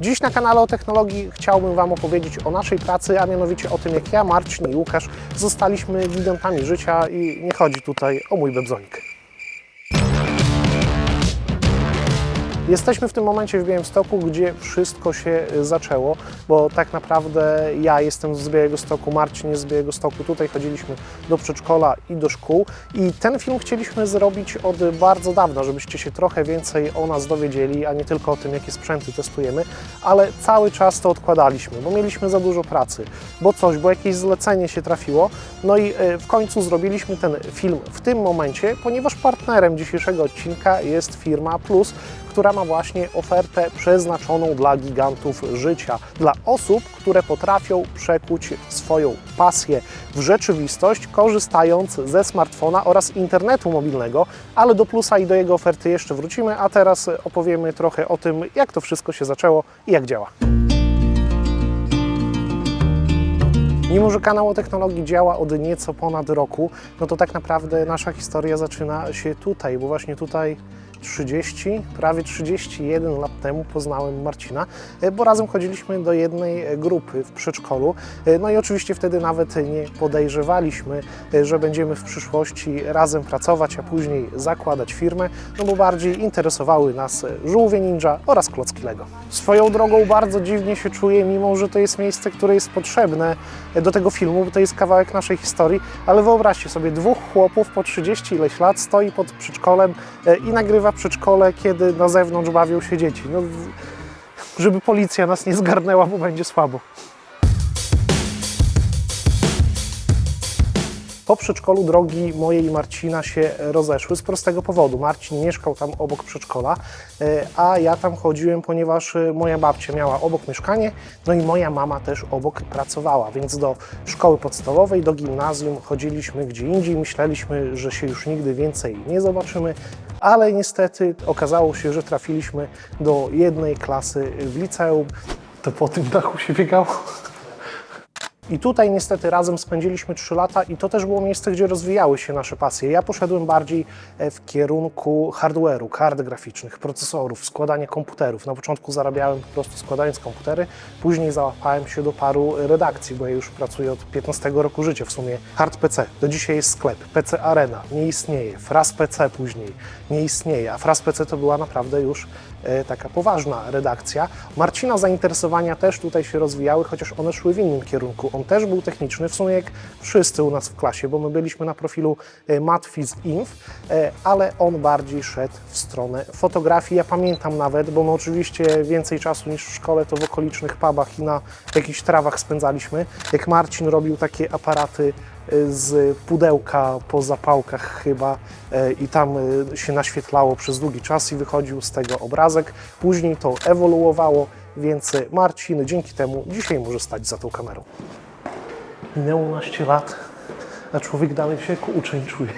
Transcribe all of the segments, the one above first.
Dziś na kanale o technologii chciałbym Wam opowiedzieć o naszej pracy, a mianowicie o tym, jak ja, Marcin i Łukasz zostaliśmy gigantami życia i nie chodzi tutaj o mój bebzonik. Jesteśmy w tym momencie w Białymstoku, gdzie wszystko się y, zaczęło, bo tak naprawdę ja jestem z Białegostoku, Marcin jest z Białegostoku, tutaj chodziliśmy do przedszkola i do szkół. I ten film chcieliśmy zrobić od bardzo dawna, żebyście się trochę więcej o nas dowiedzieli, a nie tylko o tym, jakie sprzęty testujemy, ale cały czas to odkładaliśmy, bo mieliśmy za dużo pracy, bo coś, bo jakieś zlecenie się trafiło, no i y, w końcu zrobiliśmy ten film w tym momencie, ponieważ partnerem dzisiejszego odcinka jest firma Plus, która ma właśnie ofertę przeznaczoną dla gigantów życia, dla osób, które potrafią przekuć swoją pasję w rzeczywistość, korzystając ze smartfona oraz internetu mobilnego, ale do Plusa i do jego oferty jeszcze wrócimy, a teraz opowiemy trochę o tym, jak to wszystko się zaczęło i jak działa. Mimo, że kanał o technologii działa od nieco ponad roku, no to tak naprawdę nasza historia zaczyna się tutaj, bo właśnie tutaj 30, prawie 31 lat temu poznałem Marcina, e, bo razem chodziliśmy do jednej e, grupy w przedszkolu. E, No i oczywiście wtedy nawet nie podejrzewaliśmy, że będziemy w przyszłości razem pracować, a później zakładać firmę, no bo bardziej interesowały nas żółwie ninja oraz klocki Lego. Swoją drogą bardzo dziwnie się czuję, mimo że to jest miejsce, które jest potrzebne do tego filmu, bo to jest kawałek naszej historii, ale wyobraźcie sobie, dwóch chłopów po 30 ileś lat stoi pod przedszkolem i nagrywa przedszkole, kiedy na zewnątrz bawią się dzieci. No, żeby policja nas nie zgarnęła, bo będzie słabo. Po przedszkolu drogi mojej i Marcina się rozeszły z prostego powodu. Marcin mieszkał tam obok przedszkola, e, a ja tam chodziłem, ponieważ e, moja babcia miała obok mieszkanie, no i moja mama też obok pracowała, więc do szkoły podstawowej, do gimnazjum chodziliśmy gdzie indziej. Myśleliśmy, że się już nigdy więcej nie zobaczymy, ale niestety okazało się, że trafiliśmy do jednej klasy w liceum. To po tym dachu się biegało. I tutaj niestety razem spędziliśmy 3 lata i to też było miejsce, gdzie rozwijały się nasze pasje. Ja poszedłem bardziej e, w kierunku hardware'u, kart graficznych, procesorów, składania komputerów. Na początku zarabiałem po prostu składając komputery, później załapałem się do paru redakcji, bo ja już pracuję od 15 roku życia w sumie. Hard PC, do dzisiaj jest sklep, PC Arena, nie istnieje, Fraz PC później nie istnieje, a Fraz PC to była naprawdę już taka poważna redakcja. Marcina zainteresowania też tutaj się rozwijały, chociaż one szły w innym kierunku. On też był techniczny, w sumie jak wszyscy u nas w klasie, bo my byliśmy na profilu e, Matfiz Inf, e, ale on bardziej szedł w stronę fotografii. Ja pamiętam nawet, bo my oczywiście więcej czasu niż w szkole to w okolicznych pubach i na jakichś trawach spędzaliśmy, jak Marcin robił takie aparaty z pudełka po zapałkach chyba e, i tam e, się naświetlało przez długi czas i wychodził z tego obrazek. Później to ewoluowało, więc e, Marcin dzięki temu dzisiaj może stać za tą kamerą. Minęło naście lat, a człowiek dalej się jako uczeń czuje.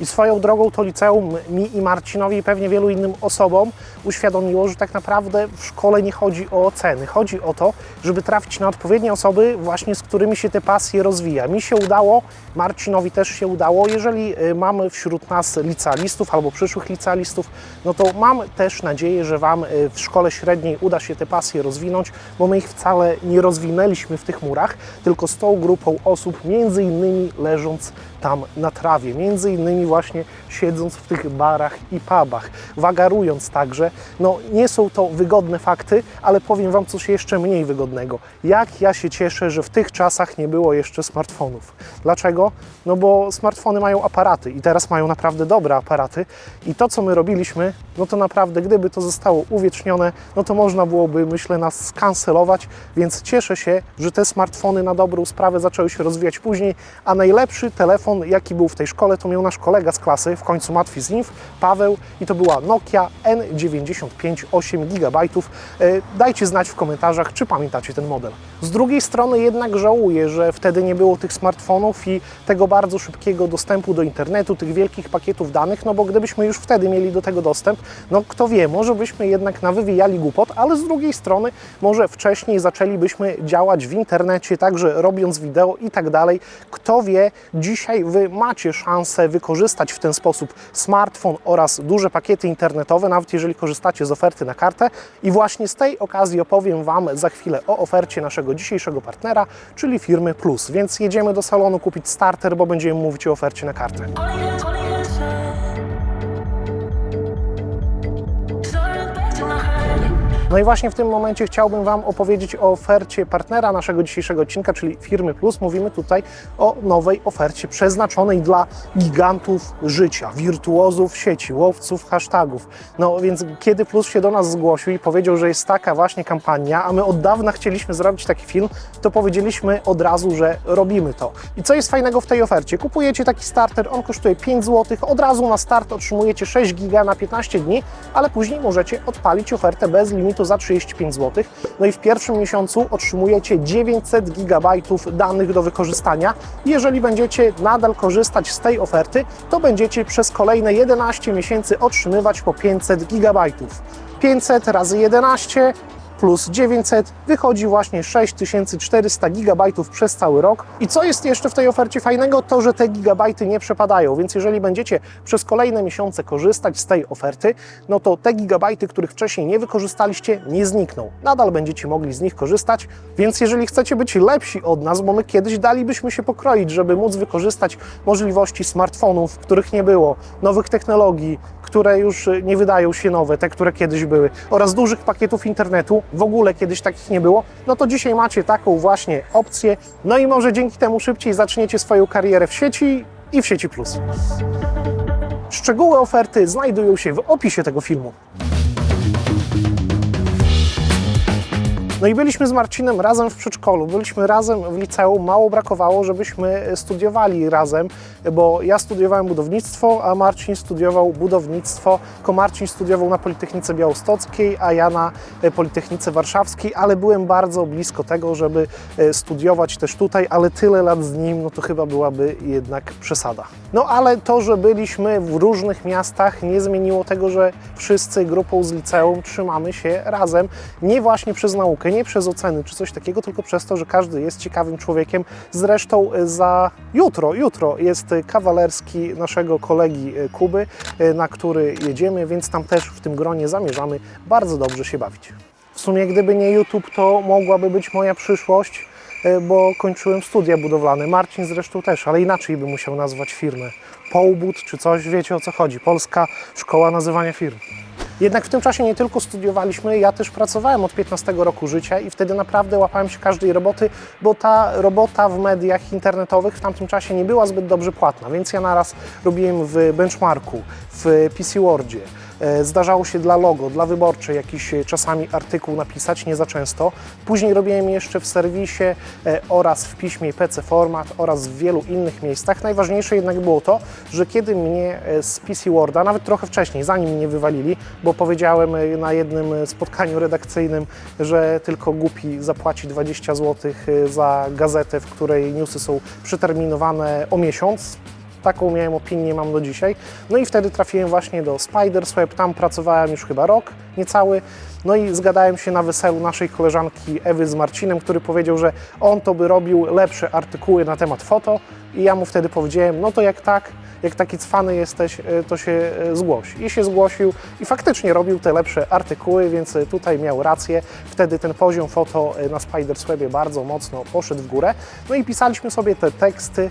I swoją drogą to liceum mi i Marcinowi i pewnie wielu innym osobom uświadomiło, że tak naprawdę w szkole nie chodzi o oceny. Chodzi o to, żeby trafić na odpowiednie osoby, właśnie z którymi się te pasje rozwija. Mi się udało, Marcinowi też się udało. Jeżeli y, mamy wśród nas licealistów albo przyszłych licealistów, no to mam też nadzieję, że Wam y, w szkole średniej uda się te pasje rozwinąć, bo my ich wcale nie rozwinęliśmy w tych murach, tylko z tą grupą osób, między innymi leżąc tam na trawie, między innymi właśnie siedząc w tych barach i pubach, wagarując także. No nie są to wygodne fakty, ale powiem Wam coś jeszcze mniej wygodnego. Jak ja się cieszę, że w tych czasach nie było jeszcze smartfonów. Dlaczego? No bo smartfony mają aparaty i teraz mają naprawdę dobre aparaty i to, co my robiliśmy, no to naprawdę, gdyby to zostało uwiecznione, no to można byłoby, myślę, nas skancelować, więc cieszę się, że te smartfony na dobrą sprawę zaczęły się rozwijać później, a najlepszy telefon, jaki był w tej szkole, to miał nasz kolega z klasy, w końcu matwi z Paweł i to była Nokia N95 8 GB. Dajcie znać w komentarzach, czy pamiętacie ten model. Z drugiej strony jednak żałuję, że wtedy nie było tych smartfonów i tego bardzo szybkiego dostępu do internetu, tych wielkich pakietów danych, no bo gdybyśmy już wtedy mieli do tego dostęp, no kto wie, może byśmy jednak nawywijali głupot, ale z drugiej strony może wcześniej zaczęlibyśmy działać w internecie, także robiąc wideo i tak dalej. Kto wie, dzisiaj Wy macie szansę wykorzystać w ten sposób smartfon oraz duże pakiety internetowe, nawet jeżeli korzystacie z oferty na kartę. I właśnie z tej okazji opowiem Wam za chwilę o ofercie naszego dzisiejszego partnera, czyli firmy Plus. Więc jedziemy do salonu kupić starter, bo będziemy mówić o ofercie na kartę. No i właśnie w tym momencie chciałbym Wam opowiedzieć o ofercie partnera naszego dzisiejszego odcinka, czyli firmy Plus. Mówimy tutaj o nowej ofercie przeznaczonej dla gigantów życia, wirtuozów sieci, łowców hashtagów. No więc kiedy Plus się do nas zgłosił i powiedział, że jest taka właśnie kampania, a my od dawna chcieliśmy zrobić taki film, to powiedzieliśmy od razu, że robimy to. I co jest fajnego w tej ofercie? Kupujecie taki starter, on kosztuje 5 zł, od razu na start otrzymujecie 6 giga na 15 dni, ale później możecie odpalić ofertę bez limitu za 35 zł. No i w pierwszym miesiącu otrzymujecie 900 gigabajtów danych do wykorzystania. Jeżeli będziecie nadal korzystać z tej oferty, to będziecie przez kolejne 11 miesięcy otrzymywać po 500 gigabajtów. 500 razy 11 plus 900 wychodzi właśnie 6400 gigabajtów przez cały rok. I co jest jeszcze w tej ofercie fajnego, to że te gigabajty nie przepadają, więc jeżeli będziecie przez kolejne miesiące korzystać z tej oferty, no to te gigabajty, których wcześniej nie wykorzystaliście, nie znikną. Nadal będziecie mogli z nich korzystać, więc jeżeli chcecie być lepsi od nas, bo my kiedyś dalibyśmy się pokroić, żeby móc wykorzystać możliwości smartfonów, których nie było, nowych technologii, które już nie wydają się nowe, te, które kiedyś były, oraz dużych pakietów internetu, w ogóle kiedyś takich nie było, no to dzisiaj macie taką właśnie opcję, no i może dzięki temu szybciej zaczniecie swoją karierę w sieci i w sieci plus. Szczegóły oferty znajdują się w opisie tego filmu. No i byliśmy z Marcinem razem w przedszkolu, byliśmy razem w liceum. Mało brakowało, żebyśmy studiowali razem, bo ja studiowałem budownictwo, a Marcin studiował budownictwo. Tylko Marcin studiował na Politechnice Białostockiej, a ja na Politechnice Warszawskiej, ale byłem bardzo blisko tego, żeby studiować też tutaj, ale tyle lat z nim, no to chyba byłaby jednak przesada. No ale to, że byliśmy w różnych miastach, nie zmieniło tego, że wszyscy grupą z liceum trzymamy się razem. Nie właśnie przez naukę, nie przez oceny czy coś takiego, tylko przez to, że każdy jest ciekawym człowiekiem. Zresztą za jutro, jutro jest kawalerski naszego kolegi Kuby, na który jedziemy, więc tam też w tym gronie zamierzamy bardzo dobrze się bawić. W sumie gdyby nie YouTube, to mogłaby być moja przyszłość, bo kończyłem studia budowlane. Marcin zresztą też, ale inaczej by musiał nazwać firmę. Połbud czy coś, wiecie o co chodzi. Polska Szkoła Nazywania Firm. Jednak w tym czasie nie tylko studiowaliśmy, ja też pracowałem od 15 roku życia i wtedy naprawdę łapałem się każdej roboty, bo ta robota w mediach internetowych w tamtym czasie nie była zbyt dobrze płatna, więc ja naraz robiłem w benchmarku, w PC Wordzie. Zdarzało się dla logo, dla wyborczej jakiś czasami artykuł napisać, nie za często. Później robiłem jeszcze w serwisie oraz w piśmie PC Format oraz w wielu innych miejscach. Najważniejsze jednak było to, że kiedy mnie z PC Worda, nawet trochę wcześniej, zanim mnie wywalili, bo powiedziałem na jednym spotkaniu redakcyjnym, że tylko głupi zapłaci 20 zł za gazetę, w której newsy są przeterminowane o miesiąc. Taką miałem opinię, mam do dzisiaj. No i wtedy trafiłem właśnie do Spidersweb, tam pracowałem już chyba rok, niecały. No i zgadałem się na weselu naszej koleżanki Ewy z Marcinem, który powiedział, że on to by robił lepsze artykuły na temat foto i ja mu wtedy powiedziałem, no to jak tak, jak taki cwany jesteś, to się zgłoś. I się zgłosił i faktycznie robił te lepsze artykuły, więc tutaj miał rację. Wtedy ten poziom foto na Spiderswebie bardzo mocno poszedł w górę. No i pisaliśmy sobie te teksty,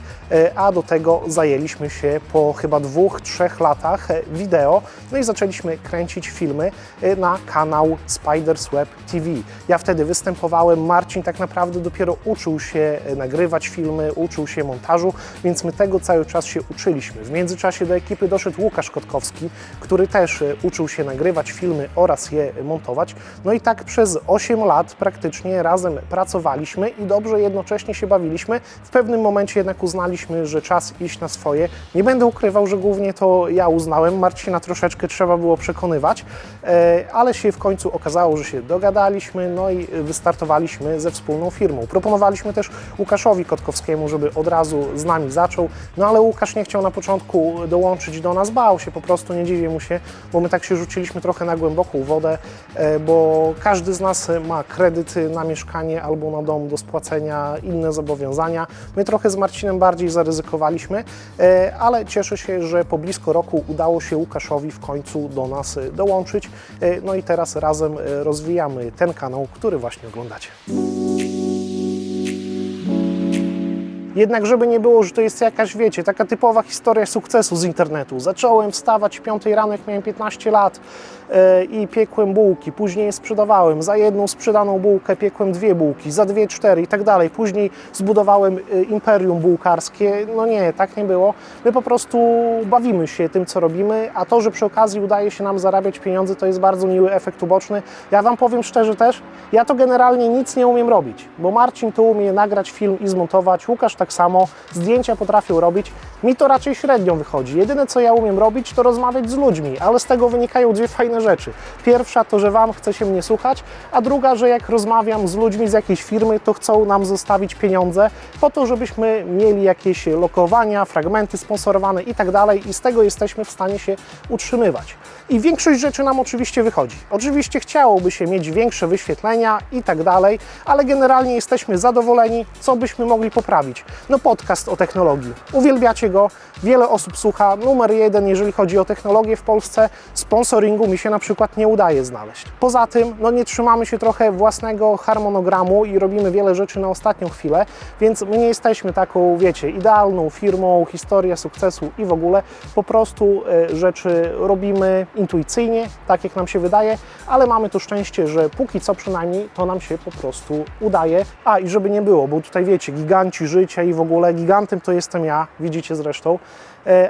a do tego zajęliśmy się po chyba dwóch, trzech latach wideo. No i zaczęliśmy kręcić filmy na kanał Spidersweb TV. Ja wtedy występowałem, Marcin tak naprawdę dopiero uczył się nagrywać filmy, uczył się montażu, więc my tego cały czas się uczyliśmy. W międzyczasie do ekipy doszedł Łukasz Kotkowski, który też uczył się nagrywać filmy oraz je montować. No i tak przez 8 lat praktycznie razem pracowaliśmy i dobrze jednocześnie się bawiliśmy. W pewnym momencie jednak uznaliśmy, że czas iść na swoje. Nie będę ukrywał, że głównie to ja uznałem, Marcina troszeczkę trzeba było przekonywać, ale się w końcu okazało, że się dogadaliśmy, no i wystartowaliśmy ze wspólną firmą. Proponowaliśmy też Łukaszowi Kotkowskiemu, żeby od razu z nami zaczął, no ale Łukasz nie chciał na początku początku dołączyć do nas, bał się po prostu, nie dziwię mu się, bo my tak się rzuciliśmy trochę na głęboką wodę, e, bo każdy z nas ma kredyt na mieszkanie albo na dom do spłacenia, inne zobowiązania. My trochę z Marcinem bardziej zaryzykowaliśmy, e, ale cieszę się, że po blisko roku udało się Łukaszowi w końcu do nas dołączyć. E, No i teraz razem rozwijamy ten kanał, który właśnie oglądacie. Jednak żeby nie było, że to jest jakaś, wiecie, taka typowa historia sukcesu z internetu. Zacząłem wstawać o 5 rano, jak miałem 15 lat i piekłem bułki. Później je sprzedawałem. Za jedną sprzedaną bułkę piekłem dwie bułki, za dwie cztery i tak dalej. Później zbudowałem e, imperium bułkarskie. No nie, tak nie było. My po prostu bawimy się tym, co robimy, a to, że przy okazji udaje się nam zarabiać pieniądze, to jest bardzo miły efekt uboczny. Ja Wam powiem szczerze też, ja to generalnie nic nie umiem robić, bo Marcin tu umie nagrać film i zmontować, Łukasz tak samo, zdjęcia potrafią robić. Mi to raczej średnio wychodzi. Jedyne, co ja umiem robić, to rozmawiać z ludźmi, ale z tego wynikają dwie fajne rzeczy. Pierwsza to, że Wam chce się mnie słuchać, a druga, że jak rozmawiam z ludźmi z jakiejś firmy, to chcą nam zostawić pieniądze po to, żebyśmy mieli jakieś lokowania, fragmenty sponsorowane i tak i z tego jesteśmy w stanie się utrzymywać. I większość rzeczy nam oczywiście wychodzi. Oczywiście chciałoby się mieć większe wyświetlenia i tak ale generalnie jesteśmy zadowoleni, co byśmy mogli poprawić. No podcast o technologii. Uwielbiacie go, wiele osób słucha. Numer jeden, jeżeli chodzi o technologię w Polsce, sponsoringu mi się na przykład nie udaje znaleźć. Poza tym, no nie trzymamy się trochę własnego harmonogramu i robimy wiele rzeczy na ostatnią chwilę, więc my nie jesteśmy taką, wiecie, idealną firmą, historia sukcesu i w ogóle. Po prostu e, rzeczy robimy intuicyjnie, tak jak nam się wydaje, ale mamy to szczęście, że póki co przynajmniej to nam się po prostu udaje. A i żeby nie było, bo tutaj wiecie, giganci życia i w ogóle gigantem to jestem ja, widzicie zresztą,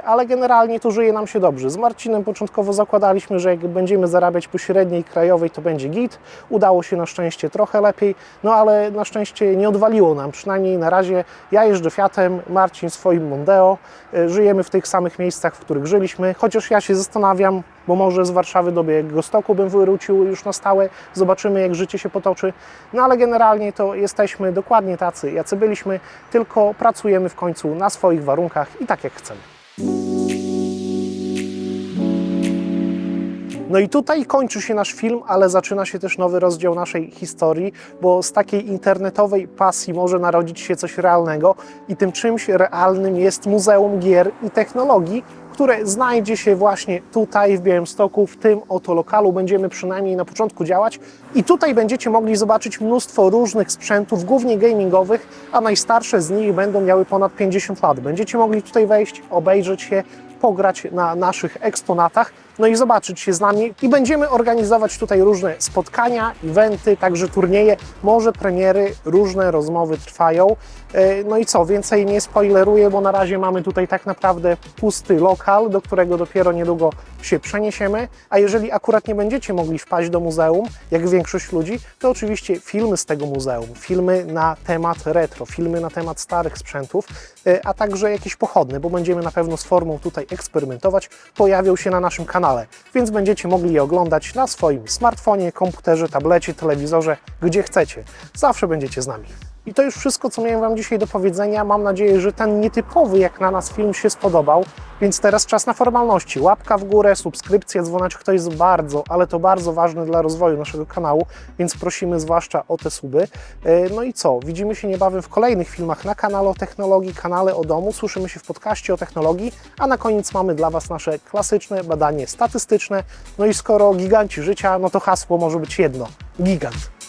ale generalnie to żyje nam się dobrze. Z Marcinem początkowo zakładaliśmy, że jak będziemy zarabiać po średniej krajowej, to będzie git. Udało się na szczęście trochę lepiej, no ale na szczęście nie odwaliło nam, przynajmniej na razie. Ja jeżdżę Fiatem, Marcin swoim Mondeo, E, żyjemy w tych samych miejscach, w których żyliśmy, chociaż ja się zastanawiam, bo może z Warszawy do Białegostoku bym wrócił już na stałe, zobaczymy jak życie się potoczy. No ale generalnie to jesteśmy dokładnie tacy, jacy byliśmy, tylko pracujemy w końcu na swoich warunkach i tak jak chcemy. No i tutaj kończy się nasz film, ale zaczyna się też nowy rozdział naszej historii, bo z takiej internetowej pasji może narodzić się coś realnego i tym czymś realnym jest Muzeum Gier i Technologii, które znajdzie się właśnie tutaj w Białymstoku, w tym oto lokalu. Będziemy przynajmniej na początku działać i tutaj będziecie mogli zobaczyć mnóstwo różnych sprzętów, głównie gamingowych, a najstarsze z nich będą miały ponad 50 lat. Będziecie mogli tutaj wejść, obejrzeć się, pograć na naszych eksponatach, no i zobaczyć się z nami. I będziemy organizować tutaj różne spotkania, eventy, także turnieje, może premiery, różne rozmowy trwają. E, No i co, więcej nie spoileruję, bo na razie mamy tutaj tak naprawdę pusty lokal, do którego dopiero niedługo się przeniesiemy. A jeżeli akurat nie będziecie mogli wpaść do muzeum, jak większość ludzi, to oczywiście filmy z tego muzeum, filmy na temat retro, filmy na temat starych sprzętów, e, a także jakieś pochodne, bo będziemy na pewno z formą tutaj eksperymentować, pojawią się na naszym kanale, więc będziecie mogli je oglądać na swoim smartfonie, komputerze, tablecie, telewizorze, gdzie chcecie. Zawsze będziecie z nami. I to już wszystko, co miałem Wam dzisiaj do powiedzenia. Mam nadzieję, że ten nietypowy jak na nas film się spodobał. Więc teraz czas na formalności. Łapka w górę, subskrypcja, dzwoneczek to jest bardzo, ale to bardzo ważne dla rozwoju naszego kanału, więc prosimy zwłaszcza o te suby. E, No i co? Widzimy się niebawem w kolejnych filmach na kanale o technologii, kanale o domu. Słyszymy się w podcaście o technologii, a na koniec mamy dla Was nasze klasyczne badanie statystyczne. No i skoro giganci życia, no to hasło może być jedno. Gigant.